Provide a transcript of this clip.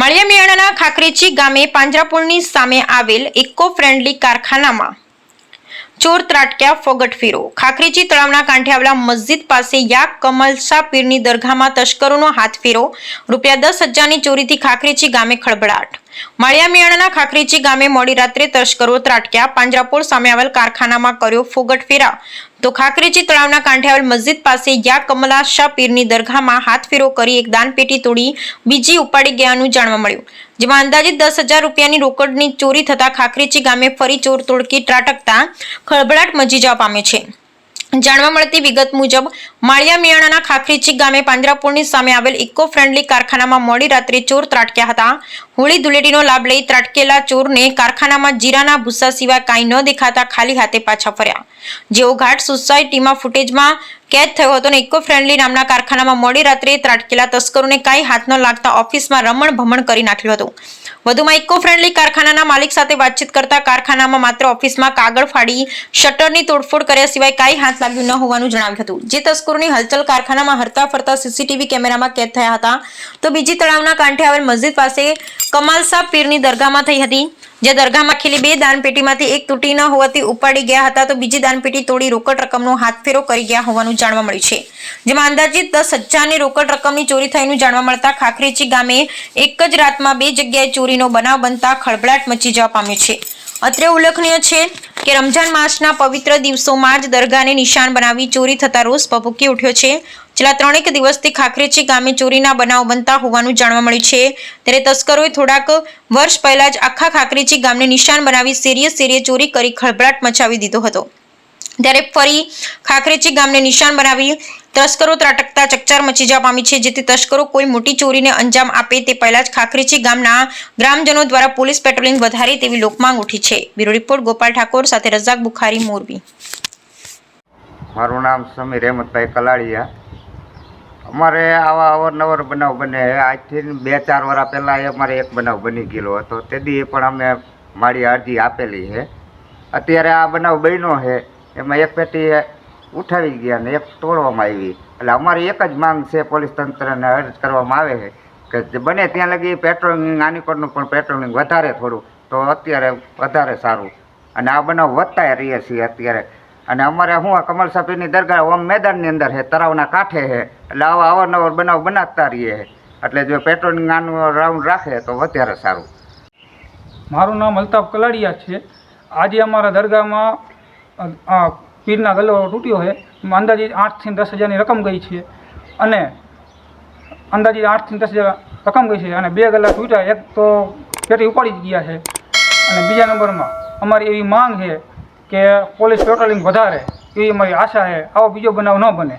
માળિયા ખાખરેચી ગામે પાંજરાપુલની સામે આવેલ ઇકો ફ્રેન્ડલી કારખાનામાં ચોર ત્રાટક્યા ફોગટ ફેરો ખાખરેચી તળાવના કાંઠે આવેલા મસ્જિદ પાસે યા કમલશા પીરની દરગાહમાં તસ્કરોનો હાથ ફેરો રૂપિયા દસ હજારની ચોરીથી ખાખરેચી ગામે ખળભળાટ. માળિયા મિયાણાના ખાખરેચી ગામે મોડી રાત્રે તસ્કરો ત્રાટક્યા. પાંજરાપોળ સામે આવેલ કારખાનામાં કર્યો ફોગટ ફેરા. તો ખાખરેચી તળાવના કાંઠે આવેલ મસ્જિદ પાસે યા કમલા શાહ પીરની દરગાહમાં હાથ કરી એક દાનપેટી તોડી બીજી ઉપાડી ગયાનું જાણવા મળ્યું. જેમાં અંદાજિત દસ હજાર રૂપિયાની રોકડની ચોરી થતા ખાખરેચી ગામે ફરી ચોર તોડકી ત્રાટકતા ખળભળાટ મચી જવા પામે છે. જાણવા મળતી વિગત મુજબ માળિયા મિયાણાના ખાખરીચી ગામે પાંજરાપુરની સામે આવેલ ઇકો ફ્રેન્ડલી કારખાનામાં મોડી રાત્રે ચોર ત્રાટક્યા હતા. હોળી ધૂળેટીનો લાભ લઈ ત્રાટકેલા ચોરને કારખાનામાં જીરાના ભૂસા સિવાય કાંઈ ન દેખાતા ખાલી હાથે પાછા ફર્યા. જેઓ ઘાટ સોસાયટીમાં ફૂટેજમાં કેદ થયો હતો અને ઇકો ફ્રેન્ડલી નામના કારખાનામાં મોડી રાત્રે ત્રાટકેલા તસ્કરોને કાંઈ હાથ ન લાગતા ઓફિસમાં રમણ ભમણ કરી નાખ્યું હતું. વધુમાં ઇકો ફ્રેન્ડલી કારખાનાના માલિક સાથે વાતચીત કરતા કારખાનામાં માત્ર ઓફિસમાં કાગળ ફાડી શટરની તોડફોડ કર્યા સિવાય કાંઈ હાથ લાગ્યું ન હોવાનું જણાવ્યું હતું. જે તસ્કરોની હલચલ કારખાનામાં હરતા ફરતા સીસીટીવી કેમેરામાં કેદ થયા હતા. તો બીજી તળાવના કાંઠે આવેલ મસ્જિદ પાસે કમાલસા પીરની દરગાહમાં થઈ હતી, જે દરગાહમાં ખીલી બે દાનપેટીમાંથી એક તૂટી ન હોવાથી ઉપાડી ગયા હતા તો બીજી દાનપેટી તોડી રોકડ રકમનો હાથફેરો કરી ગયા હોવાનું જાણવા મળ્યું છે. જેમાં અંદાજિત દસ હજારની રોકડ રકમની ચોરી થયાનું જાણવા મળતા ખાખરેચી ગામે એક જ રાતમાં બે જગ્યાએ ચોરીનો બનાવ બનતા ખળભળાટ મચી જવા પામ્યો છે. અત્રે ઉલ્લેખનીય છે કે રમજાન માસના પવિત્ર દિવસોમાં જ દરગાહને નિશાન બનાવી ચોરી થતા રોષ ભભૂકી ઉઠ્યો છે. છેલ્લા ત્રણેક દિવસથી ખાખરેચી ગામે ચોરીના બનાવ બનતા હોવાનું જાણવા મળ્યું છે. ત્યારે તસ્કરોએ થોડાક વર્ષ પહેલા જ આખા ખાખરેચી ગામને નિશાન બનાવી શેરીએ શેરીએ ચોરી કરી ખળભળાટ મચાવી દીધો હતો. ત્યારે ફરી ખાખરેચી ગામને નિશાન બનાવી તસ્કરો ત્રાટકતા ચકચાર મચી જવા પામી છે, જેથી તસ્કરો કોઈ મોટી ચોરીને અંજામ આપે તે પહેલા જ ખાખરેચી ગામના ગ્રામજનો દ્વારા પોલીસ પેટ્રોલિંગ વધારે તેવી લોકમાંગ ઉઠી છે. બ્યુરો રિપોર્ટ, ગોપાલ ઠાકોર, સાથે રઝાક બુખારી, મોરબી. મારું નામ સમીર હેમંતભાઈ કલાડિયા. અમારે આવા અવારનવાર બનાવ બને આજથી બે ચાર વર્ષ પહેલાં એ અમારે એક બનાવ બની ગયેલો હતો. તેથી પણ અમે મારી અરજી આપેલી છે. અત્યારે આ બનાવ બન્યો છે. એમાં એક પેટી ઉઠાવી ગયા ને એક તોડવામાં આવી. એટલે અમારી એક જ માંગ છે પોલીસ તંત્રને અરજ કરવામાં આવે છે કે બને ત્યાં લગી પેટ્રોલિંગ આનીકોટનું પણ પેટ્રોલિંગ વધારે થોડું. તો અત્યારે વધારે સારું. અને આ બનાવ વધતા રહીએ છીએ અત્યારે. અને અમારે શું આ કમલ સાપીની દરગાહ ઓમ મેદાનની અંદર છે તળાવના કાંઠે છે એટલે આવા અવારનવાર બનાવ બનાવતા રહીએ એટલે જો પેટ્રોલિંગ આનું રાઉન્ડ રાખે તો વધારે સારું. મારું નામ અલ્તાફ કલાડિયા છે. આજે અમારા દરગાહમાં પીરના ગલ્લો તૂટ્યો છે એમાં આઠથી દસ હજારની રકમ ગઈ છે. અને અંદાજિત આઠથી દસ હજાર રકમ ગઈ છે. અને બે ગલ્લા તૂટ્યા. એક તો પેટી ઉપાડી જ ગયા છે. અને બીજા નંબરમાં અમારી એવી માંગ છે કે પોલીસ પેટ્રોલિંગ વધારે એવી મારી આશા છે આવો બીજો બનાવ ન બને.